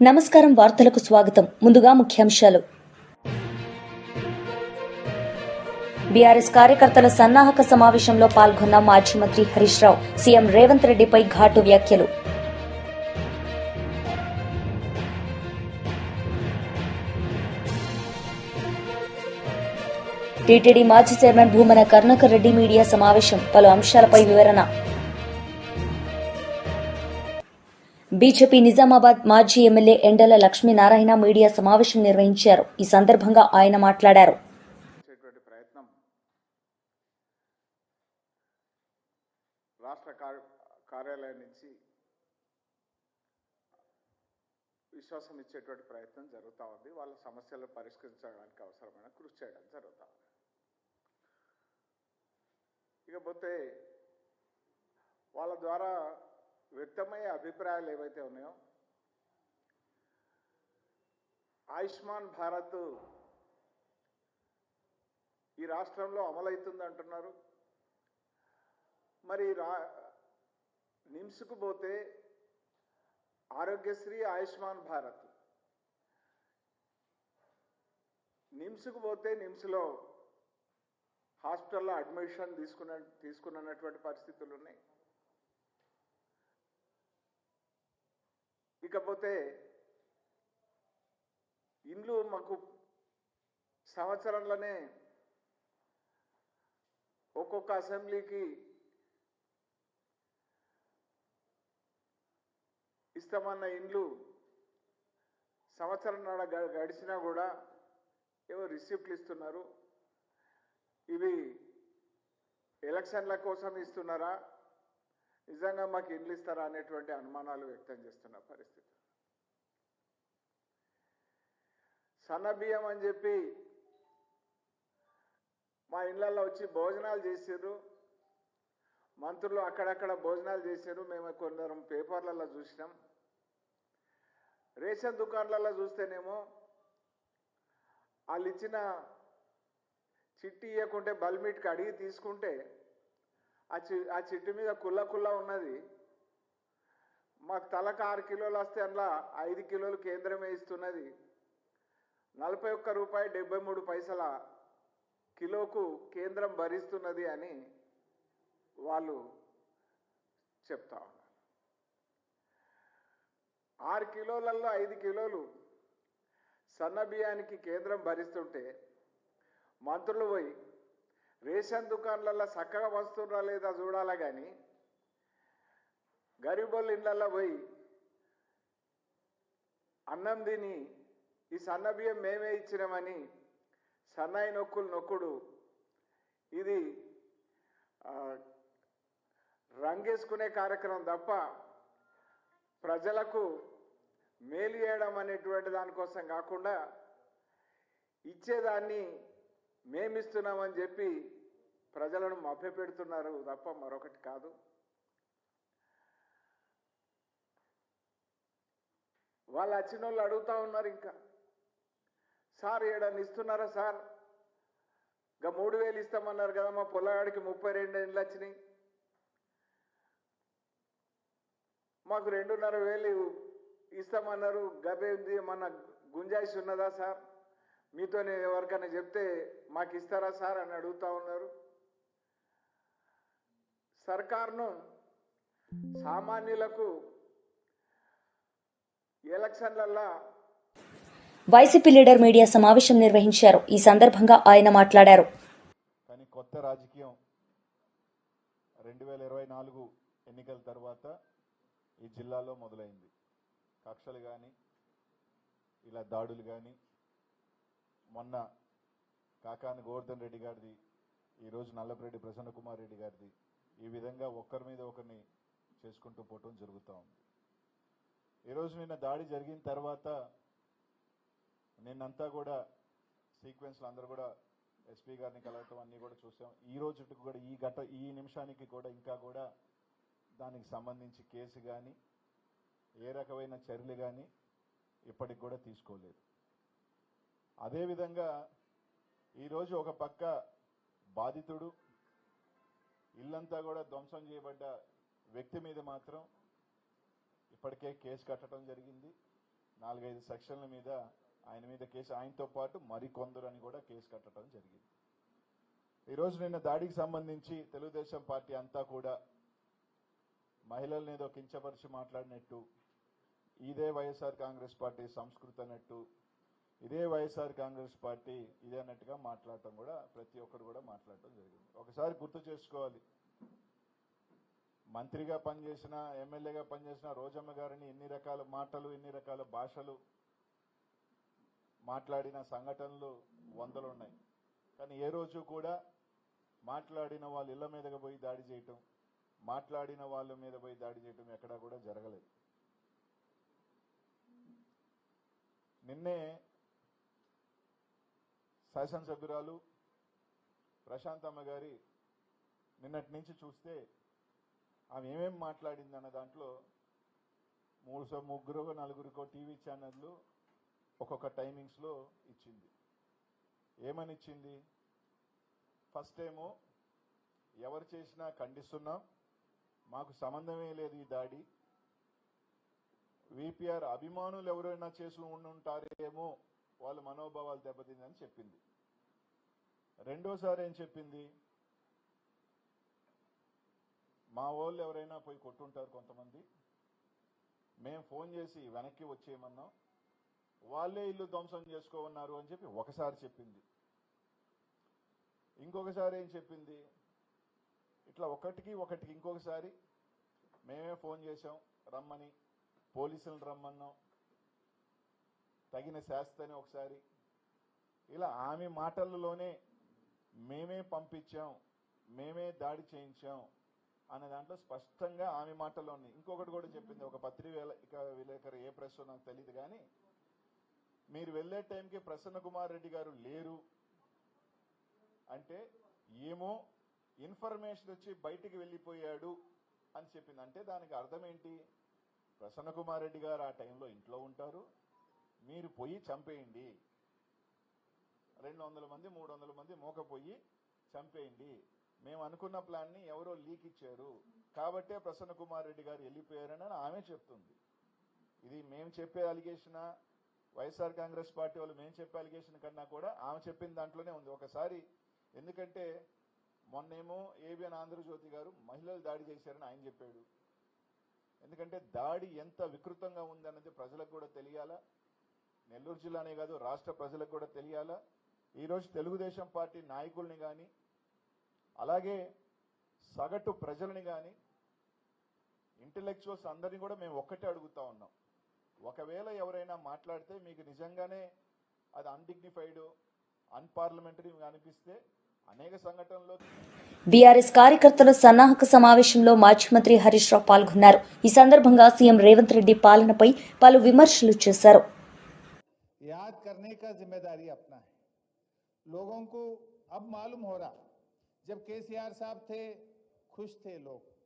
నమస్కారం వార్తలకు స్వాగతం. ముందుగా ముఖ్యాంశాలు. బీఆర్ఎస్ కార్యకర్తల సన్నాహక సమావేశంలో పాల్గొన్న మాజీ మంత్రి హరీష్ రావు. సీఎం రేవంత్ రెడ్డిపై ఘాటు వ్యాఖ్యలు. టీటీడీ మాజీ చైర్మన్ భూమన కరుణాకర్ రెడ్డి మీడియా సమావేశం. పలు అంశాలపై వివరణ. బీజేపీ నిజామాబాద్ మాజీ ఎమ్మెల్యే ఎండల లక్ష్మీనారాయణ మీడియా సమావేశం నిర్వహించారు. ఈ సందర్భంగా ఆయన మాట్లాడారు. ప్రయత్నం రాష్ట్ర కార్య కార్యాలయం నుంచి విశ్వాసం ఇచ్చేటువంటి ప్రయత్నం జరుగుతూ ఉంది. వాళ్ళ సమస్యలు పరిష్కరించడానికి అవసరమైన కృషి చేయడం జరుగుతూ ఉంది. ఇకపోతే వాళ్ళ ద్వారా వ్యక్తమయ్యే అభిప్రాయాలు ఏవైతే ఉన్నాయో ఆయుష్మాన్ భారత్ ఈ రాష్ట్రంలో అమలవుతుంది అంటున్నారు. మరి రా నిమ్స్కు పోతే ఆరోగ్యశ్రీ ఆయుష్మాన్ భారత్. నిమ్స్కు పోతే నిమ్స్లో హాస్పిటల్లో అడ్మిషన్ తీసుకున్న తీసుకున్నటువంటి పరిస్థితులు ఉన్నాయి ఇకపోతే ఇండ్లు మాకు సంవత్సరంలోనే ఒక్కొక్క అసెంబ్లీకి ఇస్తామన్న ఇండ్లు సంవత్సరం నాడ గడిచినా కూడా ఏవో రిసిప్ట్లు ఇస్తున్నారు? ఇవి ఎలక్షన్ల కోసం ఇస్తున్నారా? నిజంగా మాకు ఇండ్లు ఇస్తారా అనేటువంటి అనుమానాలు వ్యక్తం చేస్తున్న పరిస్థితి. సన్న బియ్యం అని చెప్పి మా ఇళ్ళల్లో వచ్చి భోజనాలు చేసారు మంత్రులు అక్కడక్కడ భోజనాలు చేశారు మేము కొందరం పేపర్లలో చూసినాం. రేషన్ దుకాణాలలో చూస్తేనేమో వాళ్ళు ఇచ్చిన చిట్టి ఇవ్వకుంటే బల్మీట్కి అడిగి తీసుకుంటే ఆ చి ఆ చెట్టు మీద కుల్ల కుల్ల ఉన్నది. మాకు తలకు ఆరు కిలోలు వస్తే అందులో ఐదు కిలోలు కేంద్రమే ఇస్తున్నది నలభై ఒక్క రూపాయి డెబ్బై మూడు పైసల కిలోకు కేంద్రం భరిస్తున్నది అని వాళ్ళు చెప్తా ఉన్నారు. ఆరు కిలోలలో ఐదు కిలోలు సన్న బియ్యానికి కేంద్రం భరిస్తుంటే మంత్రులు పోయి రేషన్ దుకాణాలలో చక్కగా వస్తున్నా లేదా చూడాలా కానీ గరీబోళ్ళ ఇళ్ళల్లో పోయి అన్నం తిని ఈ సన్న బియ్యం మేమే ఇచ్చినామని సన్నాయి నొక్కులు నొక్కుడు. ఇది రంగేసుకునే కార్యక్రమం తప్ప ప్రజలకు మేలు చేయడం అనేటువంటి దానికోసం కాకుండా ఇచ్చేదాన్ని మేమిస్తున్నామని చెప్పి ప్రజలను మభ్యపెడుతున్నారు తప్ప మరొకటి కాదు. వాళ్ళు వచ్చిన వాళ్ళు అడుగుతా ఉన్నారు ఇంకా. సార్ ఏడని ఇస్తున్నారా సార్? ఇంకా మూడు వేలు ఇస్తామన్నారు కదా మా పొలగాడికి ముప్పై రెండు ఏళ్ళు వచ్చినాయి. మాకు రెండున్నర వేలు ఇస్తామన్నారు. గబే ఉంది మన గుంజాయిష్ ఉన్నదా సార్? మీతోనే ఎవరికైనా చెప్తే మాకు ఇస్తారా సార్ అని అడుగుతా ఉన్నారు. సర్కార్ను సామాన్యులకు ఎలక్షన్లల్లో వైసీపీ లీడర్ మీడియా సమావేశం నిర్వహించారు. ఈ సందర్భంగా ఆయన మాట్లాడారు. కానీ కొత్త రాజకీయం రెండు వేల ఇరవై నాలుగు ఎన్నికల తర్వాత ఈ జిల్లాలో మొదలైంది. కక్షలు కానీ ఇలా దాడులు కానీ మొన్న కాకాని గోవర్ధన్ రెడ్డి గారిది ఈరోజు నల్లపరెడ్డి ప్రసన్న కుమార్ రెడ్డి గారిది ఈ విధంగా ఒకరి మీద ఒకరిని చేసుకుంటూ పోవటం జరుగుతూ ఉంది. ఈరోజు నిన్న దాడి జరిగిన తర్వాత నిన్నంతా కూడా సీక్వెన్స్లో అందరూ కూడా ఎస్పీ గారిని కలవటం అన్నీ కూడా చూసాం. ఈ రోజుకి కూడా ఈ గట ఈ నిమిషానికి కూడా ఇంకా కూడా దానికి సంబంధించి కేసు కానీ ఏ రకమైన చర్యలు కానీ ఇప్పటికి కూడా తీసుకోలేదు. అదేవిధంగా ఈరోజు ఒక పక్క బాధితుడు ఇల్లంతా కూడా ధ్వంసం చేయబడ్డ వ్యక్తి మీద మాత్రం ఇప్పటికే కేసు కట్టడం జరిగింది. నాలుగైదు సెక్షన్ల మీద ఆయన మీద కేసు ఆయనతో పాటు మరికొందరు అని కూడా కేసు కట్టడం జరిగింది. ఈరోజు నిన్న దాడికి సంబంధించి తెలుగుదేశం పార్టీ అంతా కూడా మహిళల్ని ఏదో కించపరిచి మాట్లాడినట్టు ఇదే వైఎస్ఆర్ కాంగ్రెస్ పార్టీ సంస్కృతి అన్నట్టు ఇదే వైఎస్ఆర్ కాంగ్రెస్ పార్టీ ఇదే అన్నట్టుగా మాట్లాడటం కూడా ప్రతి ఒక్కరు కూడా మాట్లాడటం జరిగింది. ఒకసారి గుర్తు చేసుకోవాలి. మంత్రిగా పనిచేసిన ఎమ్మెల్యేగా పనిచేసిన రోజమ్మ గారిని ఎన్ని రకాల మాటలు ఎన్ని రకాల భాషలు మాట్లాడిన సంఘటనలు వందలు ఉన్నాయి. కానీ ఏ రోజు కూడా మాట్లాడిన వాళ్ళ ఇళ్ళ మీదగా పోయి దాడి చేయటం మాట్లాడిన వాళ్ళ మీద పోయి దాడి చేయటం ఎక్కడా కూడా జరగలేదు. నిన్నే శాసనసభ్యురాలు ప్రశాంతమ్మ గారి నిన్నటి నుంచి చూస్తే ఆమె ఏమేం మాట్లాడింది అన్న దాంట్లో మూడు సో ముగ్గురు నలుగురికో టీవీ ఛానళ్ళు ఒక్కొక్క టైమింగ్స్లో ఇచ్చింది. ఏమని ఇచ్చింది? ఫస్ట్ ఏమో ఎవరు చేసినా ఖండిస్తున్నాం మాకు సంబంధమే లేదు ఈ దాడి. విపిఆర్ అభిమానులు ఎవరైనా చేసి ఉండుంటారేమో వాళ్ళ మనోభావాలు దెబ్బతిందని చెప్పింది. రెండోసారి ఏం చెప్పింది? మా వాళ్ళు ఎవరైనా పోయి కొట్టుంటారు కొంతమంది. మేము ఫోన్ చేసి వెనక్కి వచ్చేయమన్నాం. వాళ్ళే ఇల్లు ధ్వంసం చేసుకోమన్నారు అని చెప్పి ఒకసారి చెప్పింది. ఇంకొకసారి ఏం చెప్పింది? ఇట్లా ఒకటికి ఒకటికి ఇంకొకసారి మేమే ఫోన్ చేసాం రమ్మని పోలీసులను రమ్మన్నాం. తగిన శాస్త్రని ఒకసారి. ఇలా ఆమె మాటలలోనే మేమే పంపించాం మేమే దాడి చేయించాం అనే దాంట్లో స్పష్టంగా ఆమె మాటలో ఉంది. ఇంకొకటి కూడా చెప్పింది. ఒక పత్రిక విలేకరు ఏ ప్రెస్ నాకు తెలియదు కానీ మీరు వెళ్ళే టైంకి ప్రసన్న కుమార్ రెడ్డి గారు లేరు అంటే ఏమో ఇన్ఫర్మేషన్ వచ్చి బయటికి వెళ్ళిపోయాడు అని చెప్పింది. అంటే దానికి అర్థం ఏంటి? ప్రసన్న కుమార్ రెడ్డి గారు ఆ టైంలో ఇంట్లో ఉంటారు. మీరు పోయి చంపేయండి. రెండు వందల మంది మూడు వందల మంది మోకపోయి చంపేయండి. మేము అనుకున్న ప్లాన్ని ఎవరో లీక్ ఇచ్చారు. కాబట్టే ప్రసన్న కుమార్ రెడ్డి గారు వెళ్ళిపోయారని ఆమె చెప్తుంది. ఇది మేము చెప్పే అలిగేషనా వైఎస్ఆర్ కాంగ్రెస్ పార్టీ వాళ్ళు మేము చెప్పే అలిగేషన్ కన్నా కూడా ఆమె చెప్పిన దాంట్లోనే ఉంది. ఒకసారి ఎందుకంటే మొన్నేమో ఏబిఎన్ ఆంధ్రజ్యోతి గారు మహిళలు దాడి చేశారని ఆయన చెప్పాడు. ఎందుకంటే దాడి ఎంత వికృతంగా ఉందన్నది ప్రజలకు కూడా తెలియాలా? నెల్లూరు జిల్లానే కాదు రాష్ట్ర ప్రజలకు కూడా తెలియాలా? ఈరోజు తెలుగుదేశం పార్టీ నాయకుల్ని కానీ అలాగే సగటు ప్రజల్ని కానీ ఇంటలెక్చువల్స్ అందరినీ కూడా మేము ఒక్కటే అడుగుతా ఉన్నాం. ఒకవేళ ఎవరైనా మాట్లాడితే మీకు నిజంగానే అది అన్డిగ్నిఫైడ్ అన్పార్లమెంటరీ అనిపిస్తే అనేక సంఘటనలో బీఆర్ఎస్ కార్యకర్తల సన్నాహక సమావేశంలో మాజీ మంత్రి హరీష్ రావు పాల్గొన్నారు. ఈ సందర్భంగా సీఎం రేవంత్ రెడ్డి పాలనపై పలు విమర్శలు చేశారు. लोगों को अब मालूम हो रहा, जब केसीआर साहब थे, खुश थे लोग।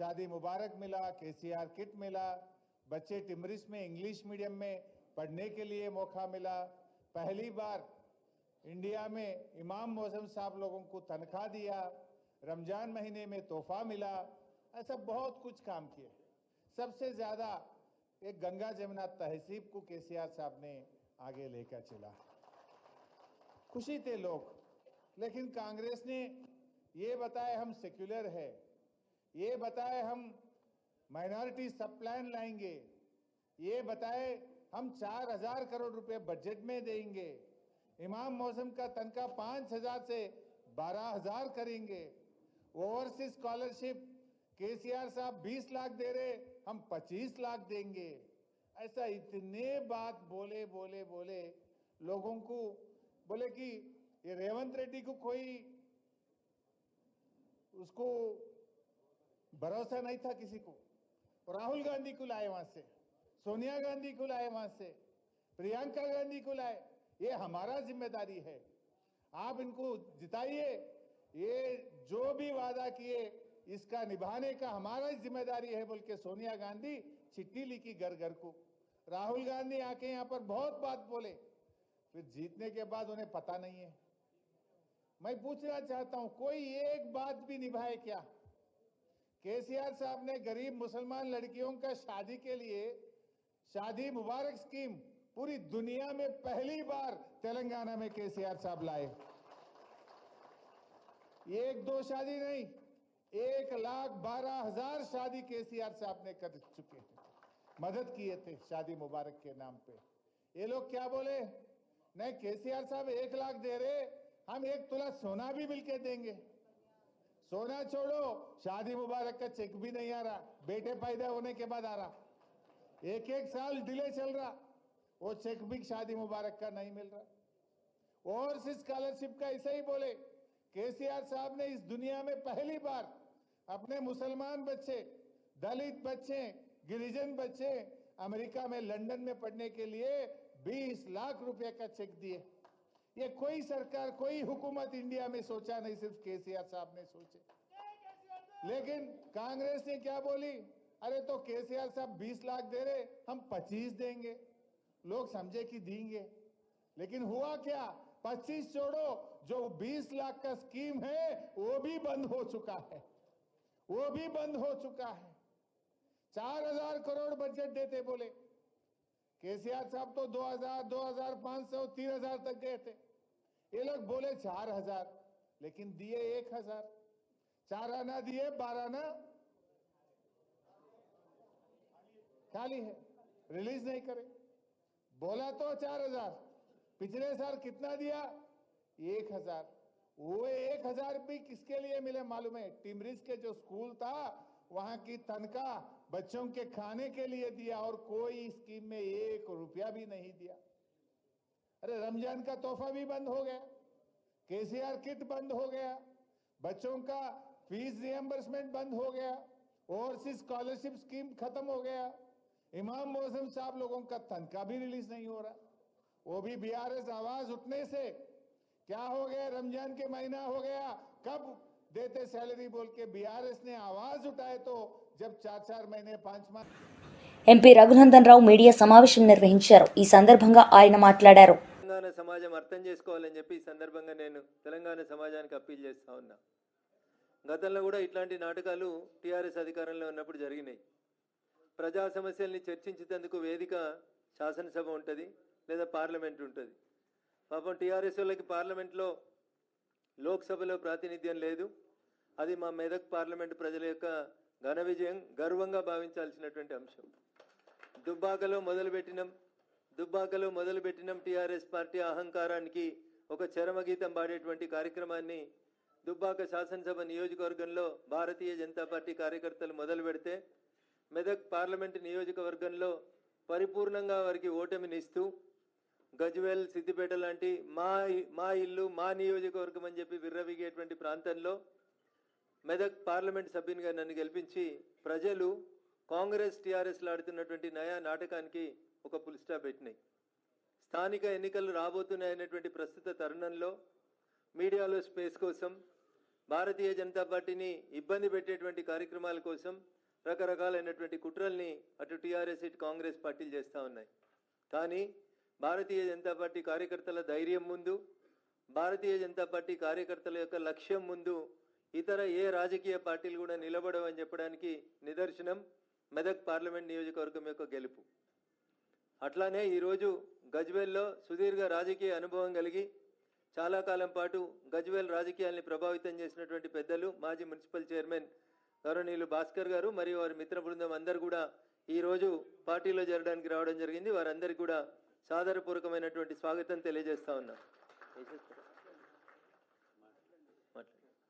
शादी मुबारक मिला, केसीआर किट मिला, बच्चे टिमरिस में, इंग्लिश मीडियम में पढ़ने के लिए मौका मिला। पहली बार इंडिया में इमाम मौसम साहब लोगों को तनख्वाह दिया, रमज़ान महीने में तोहफा मिला, ऐसा बहुत कुछ काम किए सबसे ज़्यादा एक गंगा जमुना तहसीब को केसीआर साहब ने आगे लेकर चला। खुशी थे लोग। लेकिन कांग्रेस ने ये बताए हम सेक्युलर है। ये बताए हम माइनॉरिटी सब प्लान लाएँगे। ये बताए हम चार हज़ार करोड़ रुपए बजट में देंगे। इमाम मौसम का तनख्वाह पाँच हज़ार से बारह हज़ार करेंगे। ओवरसीज स्कॉलरशिप केसीआर साहब 20 लाख दे रहे, हम 25 लाख देंगे। ऐसा इतने बात बोले बोले बोले लोगों को बोले कि ये रेवंत रेड्डी को कोई उसको भरोसा नहीं था किसी को। राहुल गांधी को लाए वहाँ से, सोनिया गांधी को लाए वहाँ से, प्रियंका गांधी को लाए, ये हमारा ज़िम्मेदारी है। आप इनको जिताइए, ये जो भी वादा किए, इसका निभाने का हमारा ही ज़िम्मेदारी है, बोल के सोनिया गांधी चिट्ठी लिखी घर घर को। राहुल गांधी आके यहाँ पर बहुत बात बोले। फिर जीतने के बाद उन्हें पता नहीं है। मैं पूछना चाहता हूँ, कोई एक बात भी निभाए क्या? केसीआर साहब ने गरीब मुसलमान लड़कियों का शादी के लिए शादी मुबारक स्कीम पूरी दुनिया में पहली बार तेलंगाना में केसीआर साहब लाए। एक दो शादी नहीं, एक लाख बारह हज़ार शादी केसीआर साहब ने कर चुके हैं। मदद किए थे शादी मुबारक के नाम पे। ये लोग क्या बोले? नहीं, केसीआर साहब एक लाख दे रहे, हम एक तुला सोना भी मिलके देंगे। सोना छोड़ो, शादी मुबारक का चेक भी नहीं आ रहा, बेटे पैदा होने के बाद आ रहा। एक एक साल डिले चल रहा, वो चेक भी शादी मुबारक का नहीं मिल रहा। ओवरसीज स्कॉलरशिप का ऐसा ही बोले, केसीआर साहब ने इस दुनिया में पहली बार अपने मुसलमान बच्चे, दलित बच्चे, गिरिजन बच्चे अमेरिका में, लंदन में पढ़ने के लिए 20 लाख रुपए का चेक दिए। ये कोई सरकार, कोई हुकूमत इंडिया में सोचा नहीं, सिर्फ़ केसीआर साहब ने सोचे। लेकिन कांग्रेस ने क्या बोली? अरे तो केसीआर साहब 20 लाख दे रहे, हम 25 देंगे। लोग समझे कि देंगे। लेकिन हुआ क्या? 25 छोड़ो, जो 20 लाख का स्कीम है, वो भी बंद हो चुका है। वो भी बंद हो चुका है। चार हज़ार करोड़ बजट देते बोले। केसीआर साहब तो 2000, 2500, 3000 तक गए थे। ये लोग बोले चार हज़ार लेकिन दिए एक हज़ार। चार आना दिए बारह आना। खाली है रिलीज़ नहीं करे। बोला तो चार हज़ार पिछले साल कितना दिया? एक हज़ार। वो एक हज़ार भी किसके लिए मिले मालूम है? टिमरिज के जो स्कूल था वहाँ की तनख्वाह बच्चों के खाने के लिए दिया और कोई स्कीम में एक रुपया भी नहीं दिया। अरे, रमज़ान का तोहफा भी बंद हो गया, केसीआर किट बंद हो गया, बच्चों का फ़ीस रिएम्बर्समेंट बंद हो गया, ओवरसीज स्कॉलरशिप स्कीम खत्म हो गया। इमाम मौसम साहब लोगों का तनख्वाह भी रिलीज़ नहीं हो रहा। वो भी बीआरएस आवाज़ उठने से, क्या हो गया, रमज़ान के महीना हो गया, कब देते सैलरी बोल के बीआरएस ने आवाज़ उठाए तो ఎంపీ రఘునందన్ రావు మీడియా సమావేశం నిర్వహించారు ఈ సందర్భంగా ఆయన మాట్లాడారు. తెలంగాణ సమాజం అర్థం చేసుకోవాలని చెప్పి ఈ సందర్భంగా నేను తెలంగాణ సమాజానికి అప్పీల్ చేస్తా ఉన్నా. గతంలో కూడా ఇట్లాంటి నాటకాలు టీఆర్ఎస్ అధికారంలో ఉన్నప్పుడు జరిగినాయి. ప్రజా సమస్యల్ని చర్చించేందుకు వేదిక శాసనసభ ఉంటుంది లేదా పార్లమెంట్ ఉంటుంది. పాపం టీఆర్ఎస్ వాళ్ళకి పార్లమెంట్లో లోక్సభలో ప్రాతినిధ్యం లేదు. అది మా మెదక్ పార్లమెంట్ ప్రజల యొక్క ఘన విజయం గర్వంగా భావించాల్సినటువంటి అంశం. దుబ్బాకలో మొదలుపెట్టినాం దుబ్బాకలో మొదలుపెట్టినాం టీఆర్ఎస్ పార్టీ అహంకారానికి ఒక చరమగీతం పాడేటువంటి కార్యక్రమాన్ని దుబ్బాక శాసనసభ నియోజకవర్గంలో భారతీయ జనతా పార్టీ కార్యకర్తలు మొదలు పెడితే మెదక్ పార్లమెంటు నియోజకవర్గంలో పరిపూర్ణంగా వారికి ఓటమినిస్తూ గజ్వేల్ సిద్దిపేట లాంటి మా మా ఇల్లు మా నియోజకవర్గం అని చెప్పి విర్రవీగేటువంటి ప్రాంతంలో మెదక్ పార్లమెంట్ సభ్యునిగా నన్ను గెలిపించి ప్రజలు కాంగ్రెస్ టీఆర్ఎస్లు ఆడుతున్నటువంటి నయా నాటకానికి ఒక పుల్ స్టాప్ పెట్టినాయి. స్థానిక ఎన్నికలు రాబోతున్నాయనేటువంటి ప్రస్తుత తరుణంలో మీడియాలో స్పేస్ కోసం భారతీయ జనతా పార్టీని ఇబ్బంది పెట్టేటువంటి కార్యక్రమాల కోసం రకరకాలైనటువంటి కుట్రల్ని అటు టీఆర్ఎస్ ఇటు కాంగ్రెస్ పార్టీలు చేస్తూ ఉన్నాయి. కానీ భారతీయ జనతా పార్టీ కార్యకర్తల ధైర్యం ముందు భారతీయ జనతా పార్టీ కార్యకర్తల యొక్క లక్ష్యం ముందు ఇతర ఏ రాజకీయ పార్టీలు కూడా నిలబడవని చెప్పడానికి నిదర్శనం మెదక్ పార్లమెంట్ నియోజకవర్గం యొక్క గెలుపు. అట్లానే ఈరోజు గజ్వేల్లో సుదీర్ఘ రాజకీయ అనుభవం కలిగి చాలా కాలం పాటు గజ్వేల్ రాజకీయాల్ని ప్రభావితం చేసినటువంటి పెద్దలు మాజీ మున్సిపల్ చైర్మన్ గౌరవనీయులు భాస్కర్ గారు మరియు వారి మిత్ర బృందం అందరూ కూడా ఈరోజు పార్టీలో చేరడానికి రావడం జరిగింది. వారందరికీ కూడా సాదరపూర్వకమైనటువంటి స్వాగతం తెలియజేస్తా ఉన్నాం.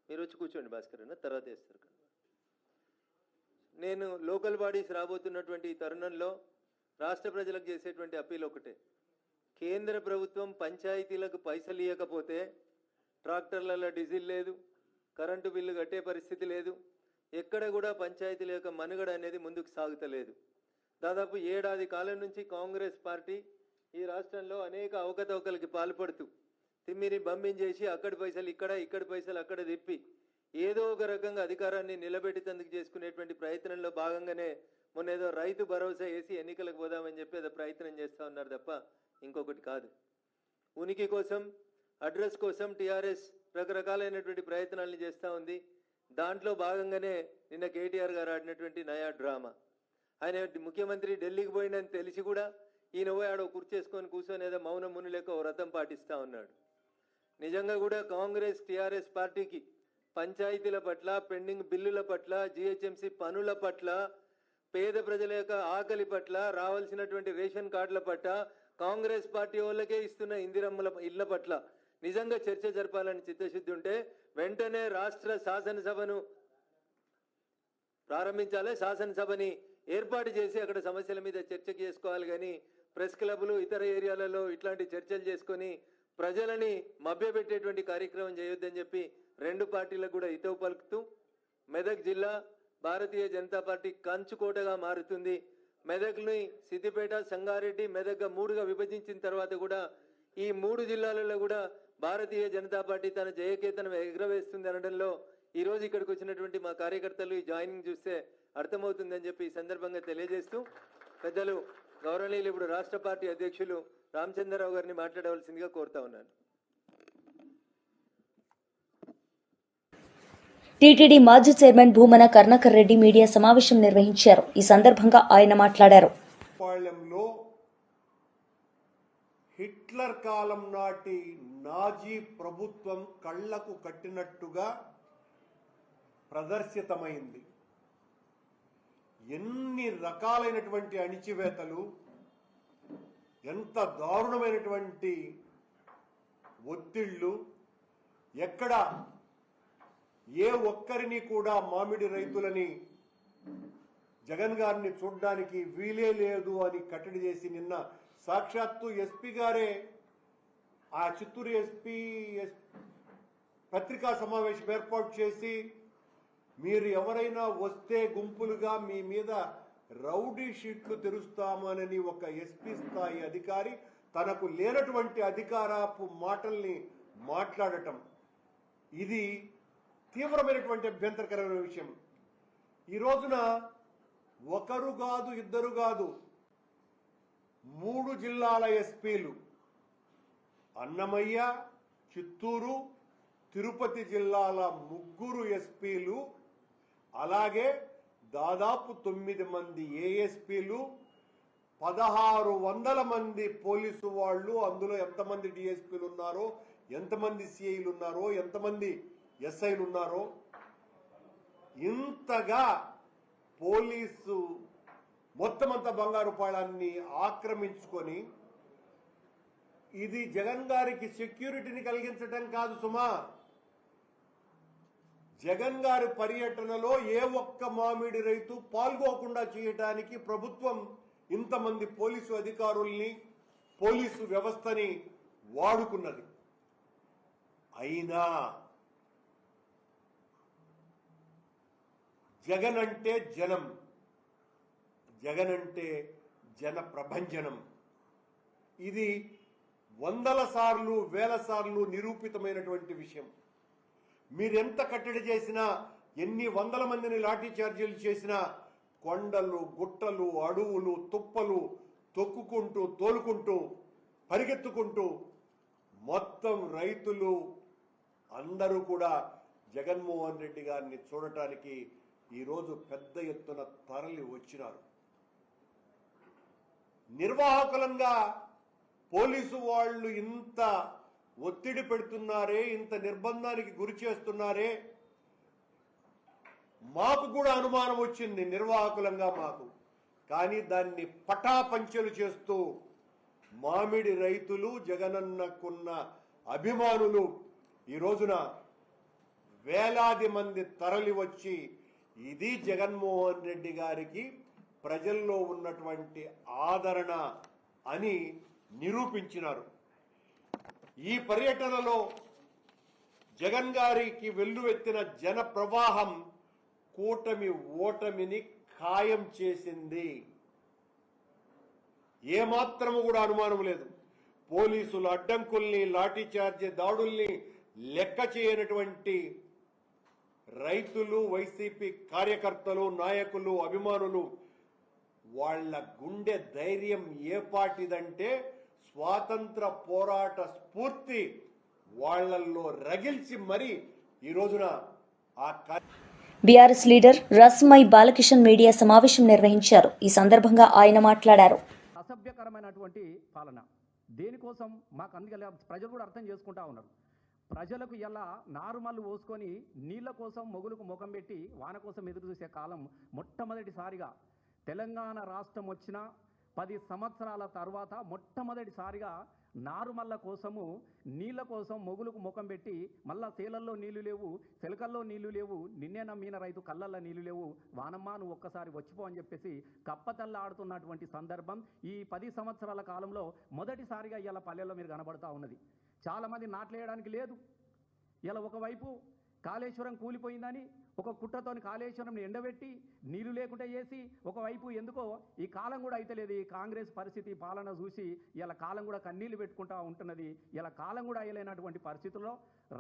మీరు వచ్చి కూర్చోండి భాస్కర్ అన్న తర్వాత వేస్తారు నేను లోకల్ బాడీస్ రాబోతున్నటువంటి ఈ తరుణంలో రాష్ట్ర ప్రజలకు చేసేటువంటి అప్పీల్ ఒకటే. కేంద్ర ప్రభుత్వం పంచాయతీలకు పైసలు ఇవ్వకపోతే ట్రాక్టర్లలో డీజిల్ లేదు కరెంటు బిల్లు కట్టే పరిస్థితి లేదు ఎక్కడ కూడా పంచాయతీల యొక్క మనుగడ అనేది ముందుకు సాగుతలేదు. దాదాపు ఏడాది కాలం నుంచి కాంగ్రెస్ పార్టీ ఈ రాష్ట్రంలో అనేక అవకతవకలకి పాల్పడుతూ తిమ్మిరి బంబించేసి అక్కడి పైసలు ఇక్కడ ఇక్కడి పైసలు అక్కడ తిప్పి ఏదో ఒక రకంగా అధికారాన్ని నిలబెట్టేందుకు చేసుకునేటువంటి ప్రయత్నంలో భాగంగానే మొన్న ఏదో రైతు భరోసా వేసి ఎన్నికలకు పోదామని చెప్పి ఏదో ప్రయత్నం చేస్తూ ఉన్నారు తప్ప ఇంకొకటి కాదు. ఉనికి కోసం అడ్రస్ కోసం టీఆర్ఎస్ రకరకాలైనటువంటి ప్రయత్నాలను చేస్తూ ఉంది. దాంట్లో భాగంగానే నిన్న కేటీఆర్ గారు ఆడినటువంటి నయా డ్రామా. ఆయన ముఖ్యమంత్రి ఢిల్లీకి పోయిందని తెలిసి కూడా ఈయన పోయి ఆడో కుర్చేసుకొని కూర్చొని ఏదో మౌన ముని లెక్క ఓ వ్రతం పాటిస్తూ ఉన్నాడు. నిజంగా కూడా కాంగ్రెస్ టీఆర్ఎస్ పార్టీకి పంచాయతీల పట్ల పెండింగ్ బిల్లుల పట్ల జిహెచ్ఎంసీ పనుల పట్ల పేద ప్రజల యొక్క ఆకలి పట్ల రావాల్సినటువంటి రేషన్ కార్డుల పట్ల కాంగ్రెస్ పార్టీ వాళ్ళకే ఇస్తున్న ఇందిరమ్మల ఇళ్ళ పట్ల నిజంగా చర్చ జరపాలని చిత్తశుద్ధి ఉంటే వెంటనే రాష్ట్ర శాసనసభను ప్రారంభించాలి. శాసనసభని ఏర్పాటు చేసి అక్కడ సమస్యల మీద చర్చ చేసుకోవాలి. కానీ ప్రెస్ క్లబ్లు ఇతర ఏరియాలలో ఇట్లాంటి చర్చలు చేసుకొని ప్రజలని మభ్యపెట్టేటువంటి కార్యక్రమం చేయొద్దని చెప్పి రెండు పార్టీలకు కూడా హితవు పలుకుతూ మెదక్ జిల్లా భారతీయ జనతా పార్టీ కంచుకోటగా మారుతుంది. మెదక్ని సిద్దిపేట సంగారెడ్డి మెదక్గా మూడుగా విభజించిన తర్వాత కూడా ఈ మూడు జిల్లాలలో కూడా భారతీయ జనతా పార్టీ తన జయకేతనం ఎగరవేస్తుంది అనడంలో ఈరోజు ఇక్కడికి వచ్చినటువంటి మా కార్యకర్తలు ఈ జాయినింగ్ చూస్తే అర్థమవుతుందని చెప్పి ఈ సందర్భంగా తెలియజేస్తూ పెద్దలు గౌరవనీయులు ఇప్పుడు రాష్ట్ర పార్టీ అధ్యక్షులు రామచంద్రరావు గారిని మాట్లాడవలసిందిగా కోరుతా ఉన్నాను. టీటీడీ మాజీ చైర్మన్ భూమన కర్ణాకర్ రెడ్డి మీడియా సమావేశం నిర్వహించారు. ఈ సందర్భంగా ఆయన మాట్లాడారు. హిట్లర్ కాలం నాటి నాజీ ప్రభుత్వం కళ్ళకు కట్టినట్టుగా ప్రదర్శితమైంది. ఎన్ని రకాలైనటువంటి అణిచివేతలు ఎంత దారుణమైనటువంటి ఒత్తిళ్ళు ఎక్కడ ఏ ఒక్కరిని కూడా మామిడి రైతులని జగన్ గారిని చూడడానికి వీలే లేదు అని కట్టడి చేసి నిన్న సాక్షాత్తు ఎస్పీ గారే ఆ చిత్తూరు ఎస్పీ ఎస్- పత్రికా సమావేశం ఏర్పాటు చేసి మీరు ఎవరైనా వస్తే గుంపులుగా మీ మీద రౌడీ షీట్లు తెరుస్తామనని ఒక ఎస్పీ స్థాయి అధికారి తనకు లేనటువంటి అధికారపు మాటల్ని మాట్లాడటం. ఇది తీవ్రమైనటువంటి అభ్యంతరకరమైన విషయం. ఈ రోజున ఒకరు కాదు ఇద్దరు కాదు మూడు జిల్లాల ఎస్పీలు అన్నమయ్య చిత్తూరు తిరుపతి జిల్లాల ముగ్గురు ఎస్పీలు అలాగే దాదాపు తొమ్మిది మంది ఏఎస్పీలు పదహారు వందల మంది పోలీసు వాళ్ళు అందులో ఎంతమంది డిఎస్పీలు ఉన్నారో ఎంతమంది సిఐలు ఉన్నారో ఎంతమంది ఎస్ఐలు ఉన్నారో ఇంతగా పోలీసు మొత్తం అంతా బంగారు పాళాన్ని ఆక్రమించుకొని ఇది జగన్ గారికి సెక్యూరిటీని కలిగించటం కాదు సుమా. జగన్ గారి పర్యటనలో ఏ ఒక్క మామిడి రైతు పాల్గొకుండా చేయటానికి ప్రభుత్వం ఇంతమంది పోలీసు అధికారుల్ని పోలీసు వ్యవస్థని వాడుకున్నది. అయినా జగన్ అంటే జనం. జగన్ అంటే జన ప్రభంజనం. ఇది వందల సార్లు వేల సార్లు నిరూపితమైనటువంటి విషయం. మీరెంత కట్టడి చేసినా ఎన్ని వందల మందిని లాఠీ చార్జీలు చేసినా కొండలు గుట్టలు అడవులు తుప్పలు తొక్కుకుంటూ తోలుకుంటూ పరిగెత్తుకుంటూ మొత్తం రైతులు అందరూ కూడా జగన్మోహన్ రెడ్డి గారిని చూడటానికి ఈరోజు పెద్ద ఎత్తున తరలి వచ్చినారు. నిర్వాహకులంగా పోలీసు వాళ్ళు ఇంత ఒత్తిడి పెడుతున్నారే ఇంత నిర్బంధానికి గురి చేస్తున్నారే. మాకు కూడా అనుమానం వచ్చింది నిర్వాహకులంగా మాకు. కానీ దాన్ని పటాపంచలు చేస్తూ మామిడి రైతులు జగనన్నకున్న అభిమానులు ఈ రోజున వేలాది మంది తరలి వచ్చి ఇది జగన్మోహన్ రెడ్డి గారికి ప్రజల్లో ఉన్నటువంటి ఆదరణ అని నిరూపించినారు. ఈ పర్యటనలో జగన్ గారికి వెల్లువెత్తిన జన ప్రవాహం కూటమి ఓటమిని ఖాయం చేసింది. ఏమాత్రము కూడా అనుమానం లేదు. పోలీసులు అడ్డంకుల్ని లాఠీచార్జీ దాడుల్ని లెక్క చేయనటువంటి రైతులు వైసీపీ కార్యకర్తలు నాయకులు అభిమానులు వాళ్ళ గుండె ధైర్యం ఏ పాటిదంటే స్వాతంత్ర పోరాట స్ఫూర్తి వాళ్ళల్లో రగిల్చి మరి ఈ రోజున ఆ BRS leader Rasamayi Balakishan media సమావేశం నిర్వహించారు. ఈ సందర్భంగా ఆయన మాట్లాడారు. అసభ్యకరమైనటువంటి పాలన. దేనికోసం మాకు అందుకే ప్రజలు కూడా అర్థం చేసుకుంటా ఉన్నారు. ప్రజలకు ఇలా నారుమల్లు పోసుకొని నీళ్ళ కోసం మొగులకు ముఖం పెట్టి వాన కోసం ఎదురు చూసే కాలం మొట్టమొదటిసారిగా తెలంగాణ రాష్ట్రం వచ్చిన పది సంవత్సరాల తర్వాత మొట్టమొదటిసారిగా నారుమల్ల కోసము నీళ్ళ కోసం మొగులకు ముఖం పెట్టి మళ్ళా సేలల్లో నీళ్ళు లేవు సెలకల్లో నీళ్ళు లేవు నిన్నే నమ్మిన రైతు కళ్ళల్లో నీళ్ళు లేవు వానమ్మా నువ్వు ఒక్కసారి వచ్చిపో అని చెప్పేసి కప్పతల్లాడుతున్నటువంటి సందర్భం ఈ పది సంవత్సరాల కాలంలో మొదటిసారిగా ఇలా పల్లెల్లో మీరు కనబడతా ఉన్నది. చాలామంది నాట్లేయడానికి లేదు. ఇలా ఒకవైపు కాళేశ్వరం కూలిపోయిందని ఒక కుట్రతోని కాళేశ్వరంని ఎండబెట్టి నీళ్ళు లేకుండా చేసి ఒకవైపు ఎందుకో ఈ కాలం కూడా అయితలేదు ఈ కాంగ్రెస్ పరిస్థితి పాలన చూసి ఇలా కాలం కూడా కన్నీళ్ళు పెట్టుకుంటా ఉంటున్నది. ఇలా కాలం కూడా అయ్యలేనటువంటి పరిస్థితుల్లో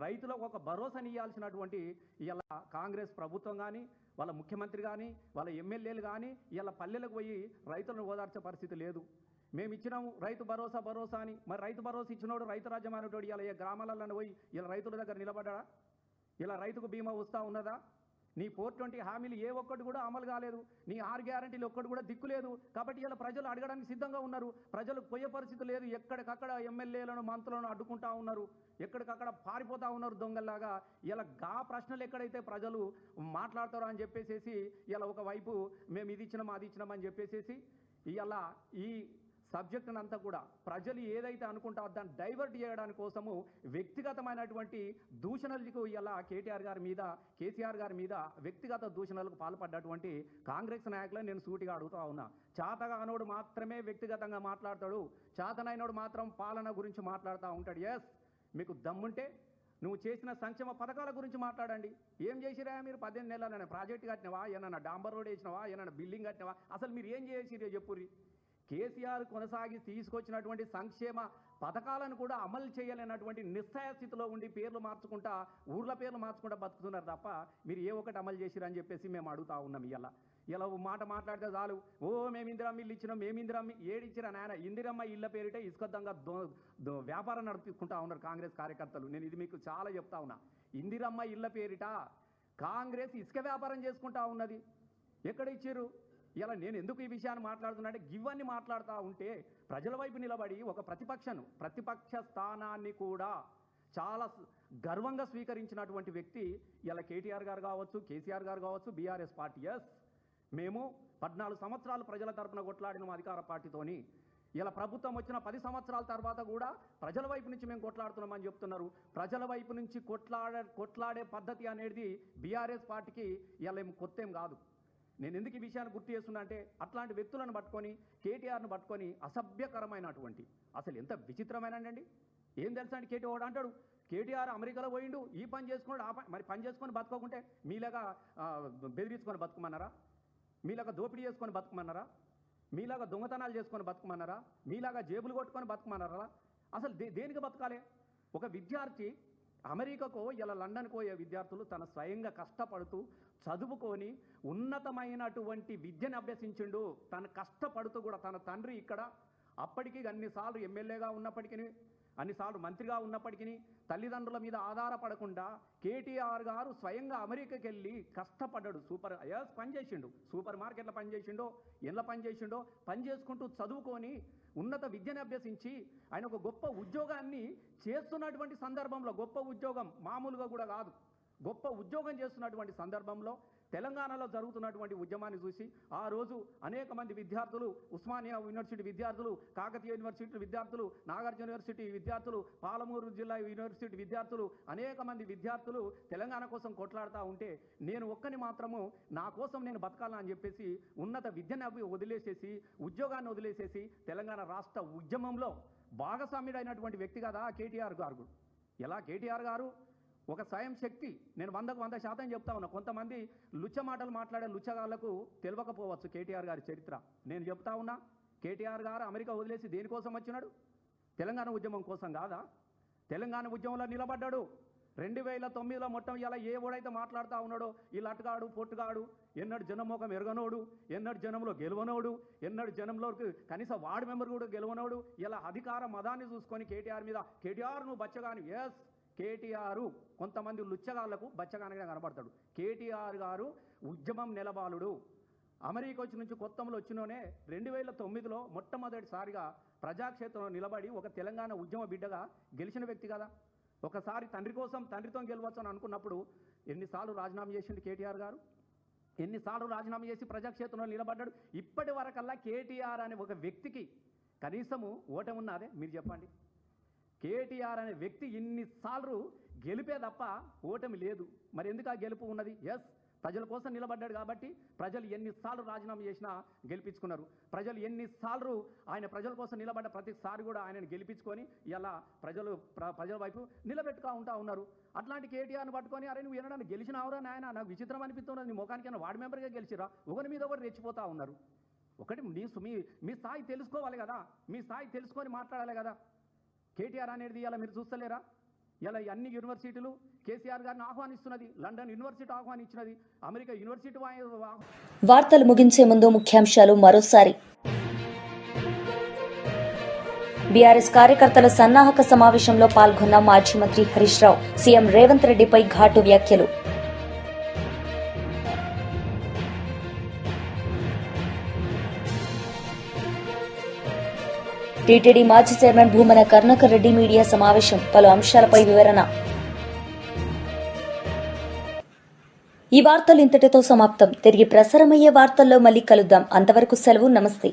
రైతులకు ఒక భరోసానియాల్సినటువంటి ఇలా కాంగ్రెస్ ప్రభుత్వం కానీ వాళ్ళ ముఖ్యమంత్రి కానీ వాళ్ళ ఎమ్మెల్యేలు కానీ ఇలా పల్లెలకు పోయి రైతులను ఓదార్చే పరిస్థితి లేదు. మేము ఇచ్చినాము రైతు భరోసా భరోసా అని. మరి రైతు భరోసా ఇచ్చినోడు రైతు రాజ్యం అనేటోడు ఇలా ఏ గ్రామాలలో పోయి ఇలా రైతుల దగ్గర నిలబడ్డా ఇలా రైతుకు బీమా వస్తూ ఉన్నదా? నీ ఫోర్ ట్వంటీ హామీలు ఏ ఒక్కటి కూడా అమలు కాలేదు. నీ ఆరు గ్యారంటీలు ఒక్కటి కూడా దిక్కు లేదు. కాబట్టి ఇలా ప్రజలు అడగడానికి సిద్ధంగా ఉన్నారు. ప్రజలకు పోయే పరిస్థితి లేదు. ఎక్కడికక్కడ ఎమ్మెల్యేలను మంత్రులను అడ్డుకుంటా ఉన్నారు. ఎక్కడికక్కడ పారిపోతా ఉన్నారు దొంగల్లాగా. ఇలా గా ప్రశ్నలు ఎక్కడైతే ప్రజలు మాట్లాడతారో అని చెప్పేసేసి ఇలా ఒకవైపు మేము ఇది ఇచ్చినాం అది ఇచ్చినాం అని చెప్పేసేసి ఇలా ఈ సబ్జెక్టును అంతా కూడా ప్రజలు ఏదైతే అనుకుంటారో దాన్ని డైవర్ట్ చేయడానికి కోసము వ్యక్తిగతమైనటువంటి దూషణలకు ఇలా కేటీఆర్ గారి మీద కేసీఆర్ గారి మీద వ్యక్తిగత దూషణలకు పాల్పడ్డటువంటి కాంగ్రెస్ నాయకులను నేను సూటిగా అడుగుతా ఉన్నా. చాతగానోడు మాత్రమే వ్యక్తిగతంగా మాట్లాడతాడు. చాతనైనోడు మాత్రం పాలన గురించి మాట్లాడుతూ ఉంటాడు. ఎస్ మీకు దమ్ముంటే నువ్వు చేసిన సంక్షేమ పథకాల గురించి మాట్లాడండి. ఏం చేసిరా మీరు? పద్దెనిమిది నెలలు ప్రాజెక్ట్ కట్టినవా? ఏమన్నా డాంబర్ రోడ్ వేసినవా? ఏమన్నా బిల్డింగ్ కట్టినవా? అసలు మీరు ఏం చేసిరే చెప్పుర్రి. కేసీఆర్ కొనసాగి తీసుకొచ్చినటువంటి సంక్షేమ పథకాలను కూడా అమలు చేయలేనటువంటి నిస్సహాయ స్థితిలో ఉండి పేర్లు మార్చుకుంటా ఊర్ల పేర్లు మార్చుకుంటా బతుకుతున్నారు తప్ప మీరు ఏ ఒక్కటి అమలు చేసిరని చెప్పేసి మేము అడుగుతా ఉన్నాం ఇలా ఇలా మాట మాట్లాడితే చాలు. ఓ మేము ఇందిరమ్మ ఇల్లు ఇచ్చినాం మేము ఇందిరమ్మ ఏడిచ్చిరా నాయన ఇందిరమ్మ ఇళ్ళ పేరిట ఇసుకద్దంగా దో వ్యాపారం నడిపించుకుంటా ఉన్నారు కాంగ్రెస్ కార్యకర్తలు. నేను ఇది మీకు చాలా చెప్తా ఉన్నా. ఇందిరమ్మ ఇళ్ళ పేరిట కాంగ్రెస్ ఇసుక వ్యాపారం చేసుకుంటా ఉన్నది. ఎక్కడ ఇచ్చారు ఇలా నేను ఎందుకు ఈ విషయాన్ని మాట్లాడుతున్నా అంటే గివన్నీ మాట్లాడుతూ ఉంటే ప్రజల వైపు నిలబడి ఒక ప్రతిపక్షను ప్రతిపక్ష స్థానాన్ని కూడా చాలా గర్వంగా స్వీకరించినటువంటి వ్యక్తి ఇలా కేటీఆర్ గారు కావచ్చు కేసీఆర్ గారు కావచ్చు బీఆర్ఎస్ పార్టీ ఎస్. మేము పద్నాలుగు సంవత్సరాలు ప్రజల తరపున కొట్లాడిన అధికార పార్టీతోని. ఇలా ప్రభుత్వం వచ్చిన పది సంవత్సరాల తర్వాత కూడా ప్రజల వైపు నుంచి మేము కొట్లాడుతున్నామని చెప్తున్నారు. ప్రజల వైపు నుంచి కొట్లాడే కొట్లాడే పద్ధతి అనేది బీఆర్ఎస్ పార్టీకి ఇలా ఏం కొత్త ఏం కాదు. నేను ఎందుకు ఈ విషయాన్ని గుర్తు చేస్తున్నా అంటే అట్లాంటి వ్యక్తులను పట్టుకొని కేటీఆర్ను పట్టుకొని అసభ్యకరమైనటువంటి అసలు ఎంత విచిత్రమైన అండి ఏం తెలుసా అండి కేటీఆర్ అంటాడు కేటీఆర్ అమెరికాలో పోయిండు ఈ పని చేసుకున్నాడు ఆ పని మరి పని చేసుకొని బతుకోకుంటే మీలాగా బెదిరించుకొని బతుకమన్నారా? మీలాగా దోపిడీ చేసుకొని బతుకమన్నారా? మీలాగా దొంగతనాలు చేసుకొని బతుకమన్నారా? మీలాగా జేబులు కొట్టుకొని బతుకమన్నారా? అసలు దే దేనికి బతకాలి? ఒక విద్యార్థి అమెరికాకో ఇలా లండన్కో పోయే విద్యార్థులు తన స్వయంగా కష్టపడుతూ చదువుకొని ఉన్నతమైనటువంటి విద్యను అభ్యసించిండు. తను కష్టపడుతూ కూడా తన తండ్రి ఇక్కడ అప్పటికి అన్నిసార్లు ఎమ్మెల్యేగా ఉన్నప్పటికీ అన్నిసార్లు మంత్రిగా ఉన్నప్పటికీ తల్లిదండ్రుల మీద ఆధారపడకుండా కేటీఆర్ గారు స్వయంగా అమెరికాకి వెళ్ళి కష్టపడ్డాడు. సూపర్ ఎస్ పని చేసిండు సూపర్ మార్కెట్లో పని చేసిండో ఎల్ల పని చేసిండో పని చేసుకుంటూ చదువుకొని ఉన్నత విద్యను అభ్యసించి ఆయన ఒక గొప్ప ఉద్యోగాన్ని చేస్తున్నటువంటి సందర్భంలో గొప్ప ఉద్యోగం మామూలుగా కూడా కాదు. గొప్ప ఉద్యోగం చేస్తున్నటువంటి సందర్భంలో తెలంగాణలో జరుగుతున్నటువంటి ఉద్యమాన్ని చూసి ఆ రోజు అనేక మంది విద్యార్థులు ఉస్మానియా యూనివర్సిటీ విద్యార్థులు కాకతీయ యూనివర్సిటీ విద్యార్థులు నాగార్జున యూనివర్సిటీ విద్యార్థులు పాలమూరు జిల్లా యూనివర్సిటీ విద్యార్థులు అనేక మంది విద్యార్థులు తెలంగాణ కోసం కొట్లాడుతూ ఉంటే నేను ఒక్కని మాత్రము నా కోసం నేను బతకాలని అని చెప్పేసి ఉన్నత విద్యను అవి వదిలేసేసి ఉద్యోగాన్ని వదిలేసేసి తెలంగాణ రాష్ట్ర ఉద్యమంలో భాగస్వామ్యుడైనటువంటి వ్యక్తి కదా కేటీఆర్ గారు. ఎలా కేటీఆర్ గారు? ఒక స్వయం శక్తి. నేను వందకు వంద శాతం చెప్తా ఉన్నా. కొంతమంది లుచ్చ మాటలు మాట్లాడే లుచ్చగాళ్ళకు తెలియకపోవచ్చు కేటీఆర్ గారి చరిత్ర. నేను చెప్తా ఉన్నా కేటీఆర్ గారు అమెరికా వదిలేసి దేనికోసం వచ్చినాడు? తెలంగాణ ఉద్యమం కోసం కాదా? తెలంగాణ ఉద్యమంలో నిలబడ్డాడు. రెండు వేల తొమ్మిదిలో మొత్తం ఇలా ఏ ఓడైతే మాట్లాడుతూ ఉన్నాడో ఇలా లట్గాడు పొట్టుగాడు ఎన్నడు జనమోకం ఎరగనోడు ఎన్నడు జనంలో గెలవనోడు ఎన్నడు జనంలో కనీసం వార్డు మెంబర్ కూడా గెలవనోడు ఇలా అధికార మదాన్ని చూసుకొని కేటీఆర్ మీద కేటీఆర్ నువ్వు బచ్చగాని ఎస్ కేటీఆర్ కొంతమంది లుచ్చగాళ్ళకు బచ్చగానగా కనబడతాడు. కేటీఆర్ గారు ఉద్యమం నిలబాలుడు. అమెరికా వచ్చి నుంచి కొత్తలో వచ్చినోనే రెండు వేల తొమ్మిదిలో మొట్టమొదటిసారిగా ప్రజాక్షేత్రంలో నిలబడి ఒక తెలంగాణ ఉద్యమ బిడ్డగా గెలిచిన వ్యక్తి కదా. ఒకసారి తండ్రి కోసం తండ్రితో గెలవచ్చు అని అనుకున్నప్పుడు ఎన్నిసార్లు రాజీనామా చేసిండు కేటీఆర్ గారు? ఎన్నిసార్లు రాజీనామా చేసి ప్రజాక్షేత్రంలో నిలబడ్డాడు? ఇప్పటి వరకల్లా కేటీఆర్ అనే ఒక వ్యక్తికి కనీసము ఓటమి ఉన్నదే మీరు చెప్పండి. కేటీఆర్ అనే వ్యక్తి ఇన్నిసార్లు గెలిపే తప్ప ఓటమి లేదు. మరి ఎందుకు ఆ గెలుపు ఉన్నది? ఎస్ ప్రజల కోసం నిలబడ్డాడు కాబట్టి ప్రజలు ఎన్నిసార్లు రాజీనామా చేసినా గెలిపించుకున్నారు. ప్రజలు ఎన్నిసార్లు ఆయన ప్రజల కోసం నిలబడ్డ ప్రతిసారి కూడా ఆయనను గెలిపించుకొని ఇలా ప్రజలు ప్ర- ప్రజల వైపు నిలబెట్టుకు ఉంటా ఉన్నారు. అట్లాంటి కేటీఆర్ని పట్టుకొని అరే నువ్వు వినడానికి గెలిచినావురా నాయన? నాకు విచిత్రం అనిపిస్తున్నది నీ ముఖానికి వార్డు మెంబర్గా గెలిచిరా ఒకరి మీద ఒకటి రెచ్చిపోతూ ఉన్నారు. ఒకటి మీ మీ మీ స్థాయి తెలుసుకోవాలి కదా? మీ స్థాయి తెలుసుకొని మాట్లాడాలి కదా? కేటీఆర్ అనేది ఇలా మీరు చూస్తలేరా? ఇలా అన్ని యూనివర్సిటీలు కేసీఆర్ గారిని ఆహ్వానిస్తున్నది లండన్ యూనివర్సిటీ ఆహ్వానించినది అమెరికా యూనివర్సిటీ వార్తలు ముగించే ముందు ముఖ్యాంశాలు మరోసారి. బీఆర్ఎస్ కార్యకర్తల సన్నాహక సమావేశంలో పాల్గొన్న మాజీ మంత్రి హరీష్ రావు సీఎం రేవంత్ రెడ్డిపై ఘాటు వ్యాఖ్యలు. టీటీడీ మాజీ చైర్మన్ భూమన కర్ణకర్ రెడ్డి మీడియా సమావేశం పలు అంశాలపై వివరణ. ఈ వార్తలు ఇంతటితో సమాప్తం. తిరిగి ప్రసారమయ్యే వార్తల్లో మళ్ళీ కలుద్దాం. అంతవరకు సెలవు నమస్తే.